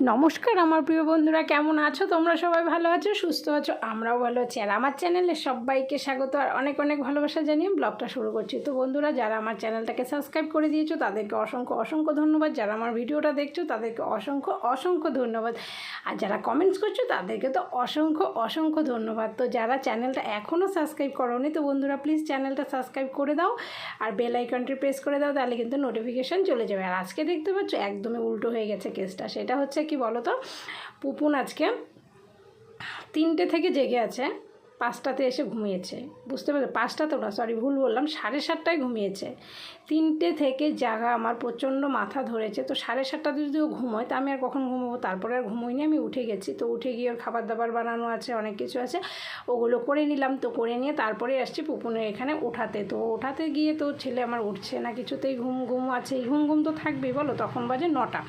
নমস্কার আমার প্রিয় বন্ধুরা, কেমন আছো? তোমরা সবাই ভালো আছো, সুস্থ আছো? আমরাও ভালো আছি। আর আমার চ্যানেলে সবাইকে স্বাগত আর অনেক অনেক ভালোবাসা জানিয়ে ব্লগটা শুরু করছি। তো বন্ধুরা, যারা আমার চ্যানেলটাকে সাবস্ক্রাইব করে দিয়েছ, তাদেরকে অসংখ্য অসংখ্য ধন্যবাদ। যারা আমার ভিডিওটা দেখছ, তাদেরকে অসংখ্য অসংখ্য ধন্যবাদ। আর যারা কমেন্টস করছ, তাদেরকে তো অসংখ্য অসংখ্য ধন্যবাদ। তো যারা চ্যানেলটা এখনও সাবস্ক্রাইব করোনি, তো বন্ধুরা প্লিজ চ্যানেলটা সাবস্ক্রাইব করে দাও আর বেল আইকনটি প্রেস করে দাও, তাহলে কিন্তু নোটিফিকেশান চলে যাবে। আর আজকে দেখতে পাচ্ছ, একদমই উল্টো হয়ে গেছে কেসটা সেটা হচ্ছে কি বলো তো পুপুন আজকে তিনটে থেকে জেগে আছে, পাঁচটাতে এসে ঘুমিয়েছে। বুঝতে পারছ? পাঁচটাতে না সরি ভুল বললাম, সাড়ে সাতটায় ঘুমিয়েছে। তিনটে থেকে জাগা আমার প্রচণ্ড মাথা ধরেছে, তো সাড়ে সাতটাতে যদি ও ঘুমোয়, তা আমি আর কখন ঘুমোবো? তারপরে আর ঘুমোইনি, আমি উঠে গেছি। তো উঠে গিয়ে ওর খাবার দাবার বানানো আছে, অনেক কিছু আছে, ওগুলো করে নিলাম। তো করে নিয়ে তারপরে আসছি পুপুনের এখানে ওঠাতে। তো ওঠাতে গিয়ে তো ছেলে আমার উঠছে না, কিছুতেই ঘুম ঘুম আছে এই ঘুম ঘুম তো থাকবেই, বলো, তখন বাজে নটা।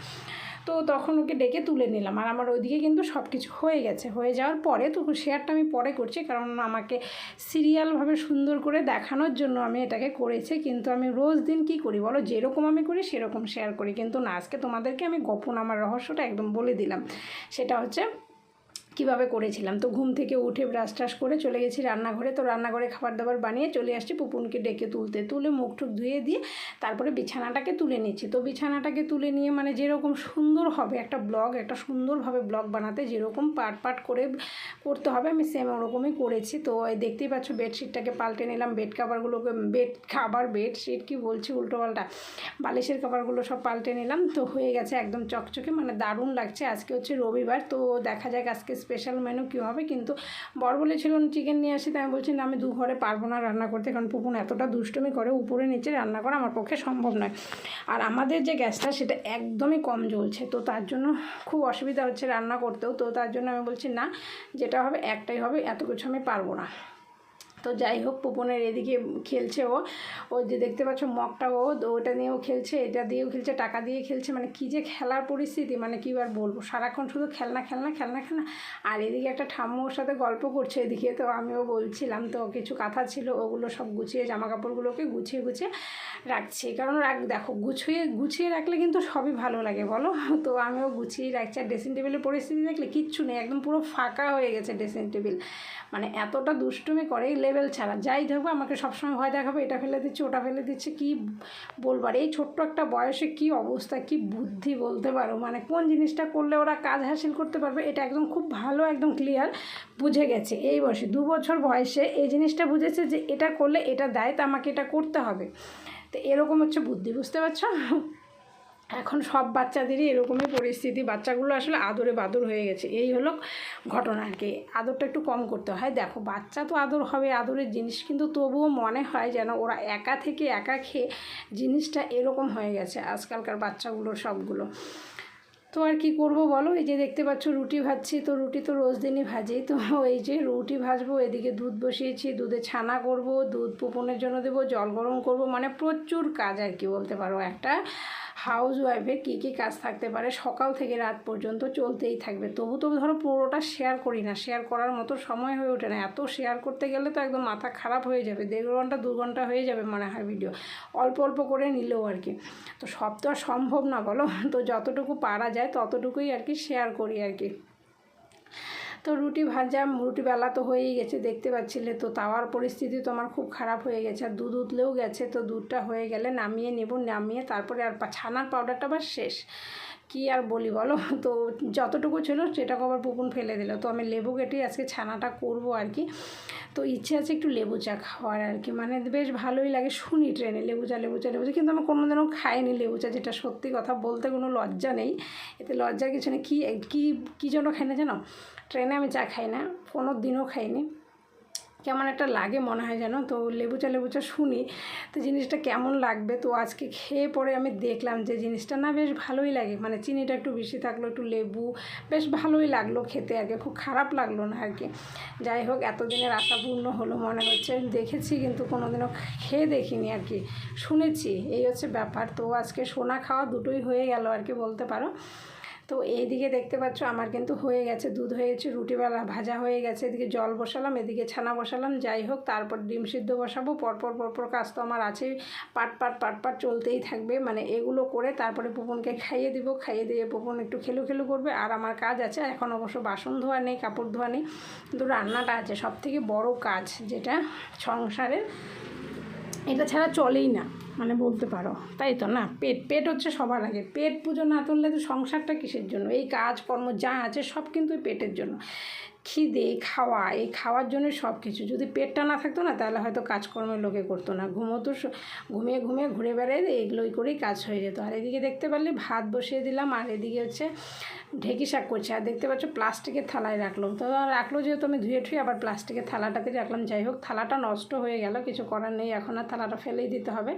তো তখন ওকে ডেকে তুলে নিলাম। আর আমার ওইদিকে কিন্তু সব কিছু হয়ে গেছে। হয়ে যাওয়ার পরে তো শেয়ারটা আমি পরে করছি, কারণ আমাকে সিরিয়ালভাবে সুন্দর করে দেখানোর জন্য আমি এটাকে করেছি। কিন্তু আমি রোজ দিন কী করি বলো? যেরকম আমি করি, সেরকম শেয়ার করি। কিন্তু না, আজকে তোমাদেরকে আমি গোপন আমার রহস্যটা একদম বলে দিলাম। সেটা হচ্ছে কীভাবে করেছিলাম? তো ঘুম থেকে উঠে ব্রাশ ট্রাশ করে চলে গেছি রান্নাঘরে। তো রান্নাঘরে খাবার দাবার বানিয়ে চলে আসছি পুপুনকে ডেকে তুলতে। তুলে মুখ টুক ধুয়ে দিয়ে তারপরে বিছানাটাকে তুলে নিচ্ছি। তো বিছানাটাকে তুলে নিয়ে মানে যেরকম সুন্দর হবে একটা ব্লগ একটা সুন্দরভাবে ব্লগ বানাতে যেরকম পাট পাট করে করতে হবে, আমি সেম ওরকমই করেছি। তো দেখতেই পাচ্ছ বেডশিটটাকে পাল্টে নিলাম। বেড কাভারগুলোকে বেড খাবার বেডশিট কি বলছি উল্টোপাল্টা? বালিশের কাভারগুলো সব পাল্টে নিলাম। তো হয়ে গেছে একদম চকচকে মানে দারুণ লাগছে। আজকে হচ্ছে রবিবার, তো দেখা যাক আজকে স্পেশাল মেনু কী হবে? কিন্তু বর বলেছিল চিকেন নিয়ে আসি তাই আমি বলছি, না, আমি দু ঘরে পারব না রান্না করতে। কারণ পুপুন এতটা দুষ্টমি করে উপরে নিচে রান্না করা আমার পক্ষে সম্ভব নয়। আর আমাদের যে গ্যাসটা, সেটা একদমই কম জ্বলছে। তো তার জন্য খুব অসুবিধা হচ্ছে রান্না করতেও। তো তার জন্য আমি বলছি, না, যেটা হবে একটাই হবে। এত কিছু আমি পারব না। তো যাই হোক পুপনের এদিকে খেলছে ও। ও যে দেখতে পাচ্ছ মগটা ও ওটা নিয়েও খেলছে, এটা দিয়েও খেলছে, টাকা দিয়ে খেলছে। মানে কী যে খেলার পরিস্থিতি মানে কী আর বলব। সারাক্ষণ শুধু খেলনা খেলনা খেলনা খেলনা। আর এদিকে একটা ঠাম্মু ওর সাথে গল্প করছে এদিকে, তো আমিও বলছিলাম, তো কিছু কথা ছিল, ওগুলো সব গুছিয়ে জামা কাপড়গুলোকে গুছিয়ে গুছিয়ে রাখছি। কারণ রাখ, দেখো, গুছিয়ে গুছিয়ে রাখলে কিন্তু সবই ভালো লাগে, বলো? তো আমিও গুছিয়ে রাখছি। আর ড্রেসিং টেবিলের পরিস্থিতি দেখলে কিচ্ছু নেই, একদম পুরো ফাঁকা হয়ে গেছে ড্রেসিং টেবিল মানে এতটা দুষ্টুমি করে লেভেল ছাড়া যাই দেখব আমাকে সবসময় ভয় দেখাবে, এটা ফেলে দিচ্ছে, ওটা ফেলে দিচ্ছে, কি বলবার? এই ছোট্ট একটা বয়সে কি অবস্থা, কি বুদ্ধি বলতে পারো? মানে কোন জিনিসটা করলে ওরা কাজ হাসিল করতে পারবে, এটা একদম খুব ভালো, একদম ক্লিয়ার বুঝে গেছে এই বয়সে। দু বছর বয়সে এই জিনিসটা বুঝেছে যে এটা করলে এটা দেয়, তো আমাকে এটা করতে হবে। তো এরকম হচ্ছে বুদ্ধি, বুঝতে পারছ? এখন সব বাচ্চাদেরই এরকমই পরিস্থিতি। বাচ্চাগুলো আসলে আদরে বাদর হয়ে গেছে। এই হলো ঘটনা আর কি। আদরটা একটু কম করতে হয়। দেখো, বাচ্চা তো আদর হবে, আদরের জিনিস, কিন্তু তবুও মনে হয় যেন ওরা একা থেকে একা খেয়ে জিনিসটা এরকম হয়ে গেছে আজকালকার বাচ্চাগুলো সবগুলো। তো আর কি করব বলো? এই যে দেখতে পাচ্ছ, রুটি ভাজছি। তো রুটি তো রোজ দিনই ভাজি। তো এই যে রুটি ভাজবো, এদিকে দুধ বসিয়েছি। দুধে ছানা করব, দুধ পুপনের জন্য দেবো, জল গরম করব। মানে প্রচুর কাজ আর কি বলতে পারো একটা। হাউস ওয়াইফের কী কী কাজ থাকতে পারে? সকাল থেকে রাত পর্যন্ত চলতেই থাকবে। তবু তো ধরো পুরোটা শেয়ার করি না। শেয়ার করার মতো সময় হয়ে ওঠে না। এত শেয়ার করতে গেলে তো একদম মাথা খারাপ হয়ে যাবে। দেড় ঘণ্টা, দু ঘণ্টা হয়ে যাবে মনে হয় ভিডিও অল্প অল্প করে নিলেও আর কি। তো সব তো আর সম্ভব না বলো। তো যতটুকু পারা যায় ততটুকুই আর কি শেয়ার করি আর কি। তো রুটি ভাজা, রুটি বেলা তো হয়েই গেছে, দেখতে পাচ্ছিলে তো। তাওয়ার পরিস্থিতি তো আমার খুব খারাপ হয়ে গেছে। আর দুধ উতলেও গেছে, তো দুধটা হয়ে গেলে নামিয়ে নেব, নামিয়ে তারপরে আর ছানার পাউডারটা আবার শেষ। কি আর বলি বলো? তো যতটুকু ছিল সেটাকে আবার পুকুন ফেলে দিল। তো আমি লেবু কেটে আজকে ছানাটা করব আর কি। তো ইচ্ছে আছে একটু লেবু চা খাওয়ার আর কি। মানে বেশ ভালোই লাগে, শুনি ট্রেনে লেবু চা লেবু চা লেবু চা। কিন্তু আমি কোনোদিনও খাইনি লেবু চা, যেটা সত্যি কথা। বলতে কোনো লজ্জা নেই। এতে লজ্জার কিছু নেই। কী কী কী জন্য খাই না জানো? ট্রেনে আমি চা খাই না কোনো দিনও খাইনি। কেমন একটা লাগে মনে হয় যেন, তো লেবু চা লেবু চা শুনি, তো জিনিসটা কেমন লাগবে? তো আজকে খেয়ে পরে আমি দেখলাম যে জিনিসটা না বেশ ভালোই লাগে মানে চিনিটা একটু বেশি থাকল, একটু লেবু, বেশ ভালোই লাগল খেতে আর কি, খুব খারাপ লাগল না আর কি। যাই হোক, এতদিনের আশা পূর্ণ হলো মনে হচ্ছে, দেখেছি কিন্তু কোনোদিনও খেয়ে দেখিনি আর কি, শুনেছি, এই হচ্ছে ব্যাপার। তো আজকে সোনা খাওয়া দুটোই হয়ে গেল আর কি, বলতে পারো। তো এইদিকে দেখতে পাচ্ছ আমার কিন্তু হয়ে গেছে দুধ হয়ে গেছে, রুটিবেলা ভাজা হয়ে গেছে, এদিকে জল বসালাম, এদিকে ছানা বসালাম, যাই হোক, তারপর ডিম সিদ্ধ বসাবো, পরপর পরপর কাজ তো আমার আছেই, পাট পাট পাট পাট চলতেই থাকবে মানে এগুলো করে তারপরে পুপনকে খাইয়ে দিব, খাইয়ে দিয়ে পুপন একটু খেলু খেলু করবে, আর আমার কাজ আছে, এখন অবশ্য বাসন ধোয়া নেই, কাপড় ধোয়া নেই, কিন্তু রান্নাটা আছে সব থেকে বড় কাজ যেটা সংসারের, এটা ছাড়া চলেই না। মানে বলতে পারো। তাই তো না? পেট পেট হচ্ছে সবার আগে। পেট পুজো না তুললে তো সংসারটা কিসের জন্য? এই কাজকর্ম যা আছে সব কিন্তু পেটের জন্য। খিদে, খাওয়া, এই খাওয়ার জন্য সব কিছু যদি পেটটা না থাকতো না, তাহলে হয়তো কাজকর্মের লোকে করতো না। ঘুমোতো ঘুমিয়ে ঘুমিয়ে ঘুরে বেড়াই এগুলোই করেই কাজ হয়ে যেত। আর এদিকে দেখতে পারলে ভাত বসিয়ে দিলাম, আর এদিকে হচ্ছে ঢেকি শাক করছে। আর দেখতে পাচ্ছ প্লাস্টিকের থালায় রাখল তো রাখল যেহেতু আমি ধুয়ে ঠুয়ে আবার প্লাস্টিকের থালাটাতে রাখলাম। যাই হোক, থালাটা নষ্ট হয়ে গেল, কিছু করার নেই। এখন আর থালাটা ফেলেই দিতে হবে।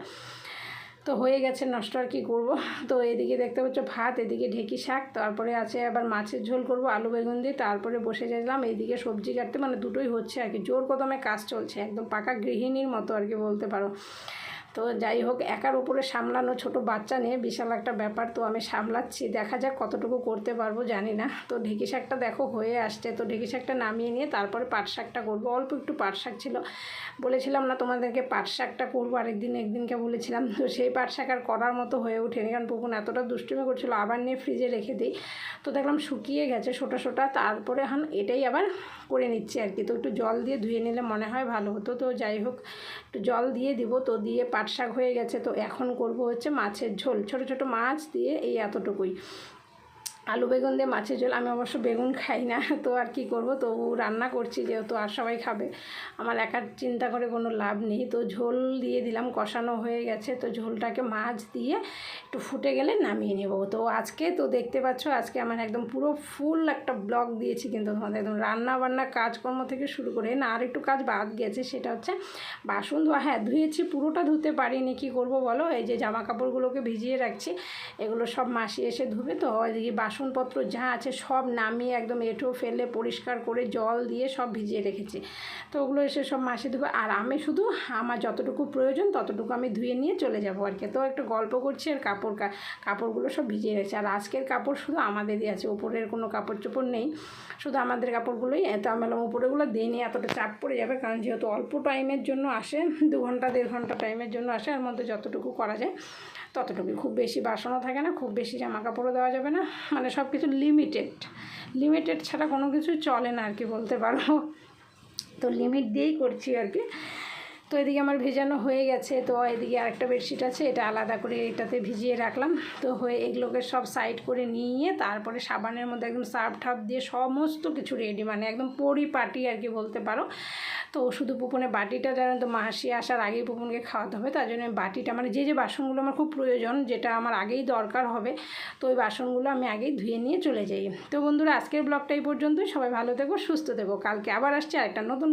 তো হয়ে গেছে, নষ্ট আর কি করব? তো এদিকে দেখতে পাচ্ছ ভাত, এদিকে ঢেঁকি শাক, তারপরে আছে আবার মাছের ঝোল করব, আলু বেগুন দিয়ে, তারপরে বসে যাচ্ছিলাম এইদিকে সবজি কাটতে মানে দুটোই হচ্ছে আর কি, জোর কদমে কাজ চলছে, একদম পাকা গৃহিণীর মতো আর কি বলতে পারো। তো যাই হোক, একার উপরে সামলানো ছোট বাচ্চা নিয়ে বিশাল একটা ব্যাপার তো আমি সামলাচ্ছি। দেখা যাক কতটুকু করতে পারব, জানি না। তো ঢেঁকি শাকটা দেখো হয়ে আসছে। তো ঢেকি শাকটা নামিয়ে নিয়ে তারপরে পাট শাকটা করব। অল্প একটু পাট শাক ছিল। বলেছিলাম না তোমাদেরকে পাট শাকটা করব, আরেকদিন একদিনকে বলেছিলাম। তো সেই পাট শাক আর করার মতো হয়ে ওঠেনি, কারণ পুকুন এতটা দুষ্টুমি করছিল, আবার নিয়ে ফ্রিজে রেখে দিই। তো দেখলাম শুকিয়ে গেছে ছোটা ছোটা তারপরে এখন এটাই আবার করে নিচ্ছি আর কি। তো একটু জল দিয়ে ধুয়ে নিলে মনে হয় ভালো হতো। তো যাই হোক, একটু জল দিয়ে দিব। তো দিয়ে পাট শাক হয়ে গেছে। তো এখন করব হচ্ছে মাছের ঝোল। ছোট ছোট মাছ দিয়ে এই এতটুকুই। আলু, বেগুন দিয়ে মাছের ঝোল। আমি অবশ্য বেগুন খাই না, তো আর কি করব? তো রান্না করছি, যেহেতু আর সবাই খাবে। আমার একার চিন্তা করে কোনো লাভ নেই। তো ঝোল দিয়ে দিলাম, কষানো হয়ে গেছে। তো ঝোলটাকে মাছ দিয়ে একটু ফুটে গেলে নামিয়ে নেব। তো আজকে তো দেখতে পাচ্ছ, আজকে আমার একদম পুরো ফুল একটা ব্লগ দিয়েছি কিন্তু তোমাদের। একদম রান্না বান্না কাজকর্ম থেকে শুরু করে, না, আর একটু কাজ বাদ গেছে, সেটা হচ্ছে বাসন ধোয়া। হ্যাঁ ধুয়েছি, পুরোটা ধুতে পারিনি, কী করব বলো? এই যে জামা কাপড়গুলোকে ভিজিয়ে রাখছি, এগুলো সব মাসি এসে ধুবে, তো ওইদিকে বাসনপত্র যা আছে সব নামিয়ে একদম এঁঠো ফেলে পরিষ্কার করে জল দিয়ে সব ভিজিয়ে রেখেছি। তো ওগুলো এসে সব মাসি ধুবে আর আমি শুধু আমার যতটুকু প্রয়োজন ততটুকু আমি ধুয়ে নিয়ে চলে যাব আর কি। তো একটু গল্প করছি আর কাপড় কাপড়গুলো সব ভিজিয়ে রেখেছি। আর আজকের কাপড় শুধু আমাদেরই আছে। উপরের কোনো কাপড় চোপড় নেই। শুধু আমাদের কাপড়গুলোই। এত আমি বললাম উপরেগুলো দিইনি এতটা চাপ পড়ে যাবে। কারণ যেহেতু অল্প টাইমের জন্য আসে, দু ঘণ্টা, দেড় ঘণ্টা টাইমের জন্য আসে। এর মধ্যে যতটুকু করা যায়। ততটুকুই। খুব বেশি বাসনও থাকে না, খুব বেশি জামা কাপড়ও দেওয়া যাবে না। মানে সব কিছু লিমিটেড লিমিটেড ছাড়া কোনো কিছু চলে না আর কি বলতে পারো। তো লিমিট দিয়েই করছি আর কি তো এদিকে আমার ভেজানো হয়ে গেছে, তো এদিকে আরেকটা বেডশিট আছে, এটা আলাদা করে এটাতে ভিজিয়ে রাখলাম। তো হয়ে এগুলোকে সব সাইড করে নিয়ে তারপরে সাবানের মধ্যে একদম সার্ফ ঠাপ দিয়ে সমস্ত কিছু রেডি মানে একদম পরিপাটি আর কি বলতে পারো। তো শুধু পুপনের বাটিটা জানেন তো, মাসি আসার আগেই পুপনকে খাওয়াতে হবে। তার জন্য বাটিটা মানে যে যে বাসনগুলো আমার খুব প্রয়োজন, যেটা আমার আগেই দরকার হবে, তো ওই বাসনগুলো আমি আগেই ধুয়ে নিয়ে চলে যাই। তো বন্ধুরা, আজকের ব্লগটা এই পর্যন্তই। সবাই ভালো থেকো, সুস্থ থেকো। কালকে আবার আসছে আরেকটা নতুন